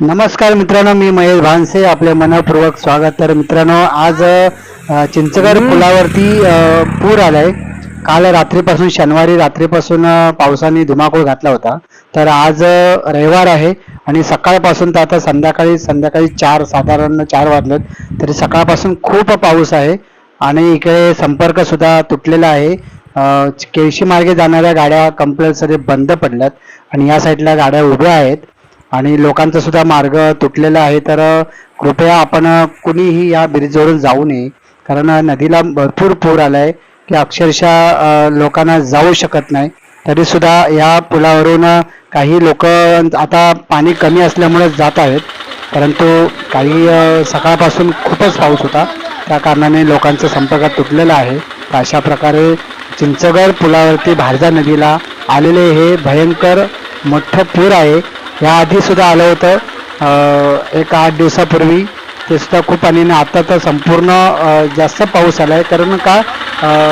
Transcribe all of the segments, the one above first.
नमस्कार मित्रांनो मी महेश भानसे आपले मनपूर्वक स्वागत. तर मित्रांनो आज चिंचगड पुलावरती पूर आलाय. काल रात्रीपासून शनिवारी रात्रीपासून पावसाने धुमाकूळ घातला होता. तर आज रविवार आहे आणि सकाळपासून तर आता संध्याकाळी संध्याकाळी चार साधारण चार वाजलेत. तरी सकाळपासून खूप पाऊस आहे आणि इकडे संपर्क सुद्धा तुटलेला आहे. केळशी मार्गे जाणाऱ्या गाड्या कंपल्सरी बंद पडल्यात आणि या साईडला गाड्या उभ्या आहेत. आणि लोकांचा सुद्धा मार्ग तुटलेला आहे तर कृपया आपण कुणीही या ब्रिजवरून जाऊ नये. कारण नदीला भरपूर पूर आलाय की अक्षरशः लोकांना जाऊ शकत नाही. तरी सुद्धा या पुलावरून काही लोक आता पाणी कमी असल्यामुळे जात आहेत. परंतु काही सकाळपासून खूपच पाऊस होता. त्या कारणाने लोकांचा संपर्क तुटलेला आहे. तर अशा प्रकारे चिंचगड पुलावरती भारजा नदीला आलेले हे भयंकर मोठं पूर आहे. याआधी सुद्धा आलं होतं. एक आठ दिवसापूर्वी. ते सुद्धा खूप आणि आता तर संपूर्ण जास्त पाऊस आला आहे कारण का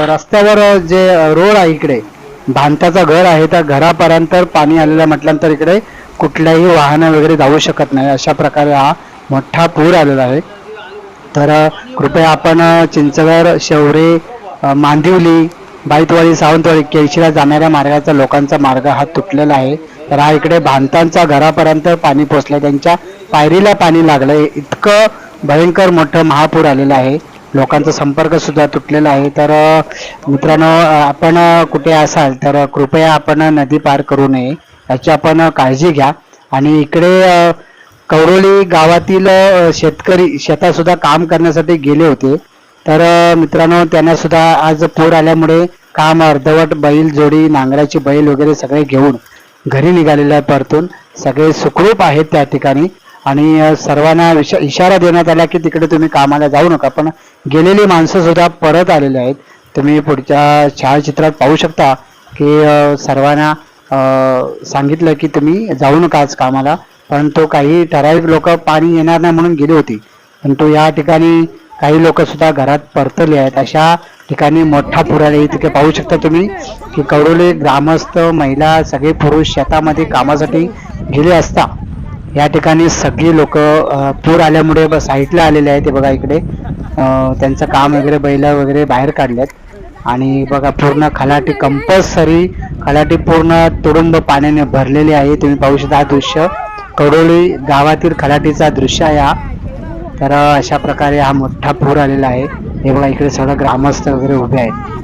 रस्त्यावर जे रोड आहे इकडे भांताचं घर आहे त्या घरापर्यंत पाणी आलेलं म्हटल्यानंतर इकडे कुठल्याही वाहनं वगैरे जाऊ शकत नाही. अशा प्रकारे हा मोठा पूर आलेला आहे. तर कृपया आपण अ, चिंचगड शेवरे मांदिवली बाईतवाडी सावंतवाडी केळशीला जाणाऱ्या मार्गाचा लोकांचा मार्ग हा तुटलेला आहे. तर हा इकडे भांतांचा घरापर्यंत पाणी पोचलंय त्यांच्या पायरीला पाणी लागलंय. इतकं भयंकर मोठं महापूर आलेलं आहे. लोकांचा संपर्क सुद्धा तुटलेला आहे. तर मित्रांनो आपण कुठे असाल तर कृपया आपण नदी पार करू नये. याची आपण काळजी घ्या. आणि इकडे अ, कवरोली गावातील शेतकरी शेतात सुद्धा काम करण्यासाठी गेले होते. तर मित्रांनो त्यांना सुद्धा आज पूर आल्यामुळे काम अर्धवट बैल जोडी नांगराची बैल वगैरे सगळे घेऊन घरी निघालेले आहे परतून. सगळे सुखरूप आहेत त्या ठिकाणी. आणि सर्वांना इशा- इशारा देण्यात आला की तिकडे तुम्ही कामाला जाऊ नका. पण गेलेली माणसं सुद्धा परत आलेले आहेत. तुम्ही पुढच्या छायाचित्रात पाहू शकता की सर्वांना सांगितलं की तुम्ही जाऊ नका आज कामाला. परंतु काही ठराविक लोक पाणी येणार नाही म्हणून गेली होती. परंतु या ठिकाणी काही लोक सुद्धा घरात परतले आहेत. अशा ठिकाणी मोठा पूर आला तिथे पाहू शकता तुम्ही की कवडोली ग्रामस्थ महिला सगळे पुरुष शेतामध्ये कामासाठी गेले असता या ठिकाणी सगळी लोक पूर आल्यामुळे साईटला साईडला आलेले आहेत. ते बघा इकडे. त्यांचं काम वगैरे बैल वगैरे बाहेर काढलेत. आणि बघा पूर्ण खलाटी कंपल्सरी खलाटी पूर्ण तुडुंब पाण्याने भरलेली आहे. तुम्ही पाहू शकता हा दृश्य. कडोली गावातील खलाटीचा दृश्य आहे हा. तर अशा प्रकारे हा मोठा पूर आलेला आहे. हे बघा इकडे सगळं ग्रामस्थ वगैरे उभे आहेत.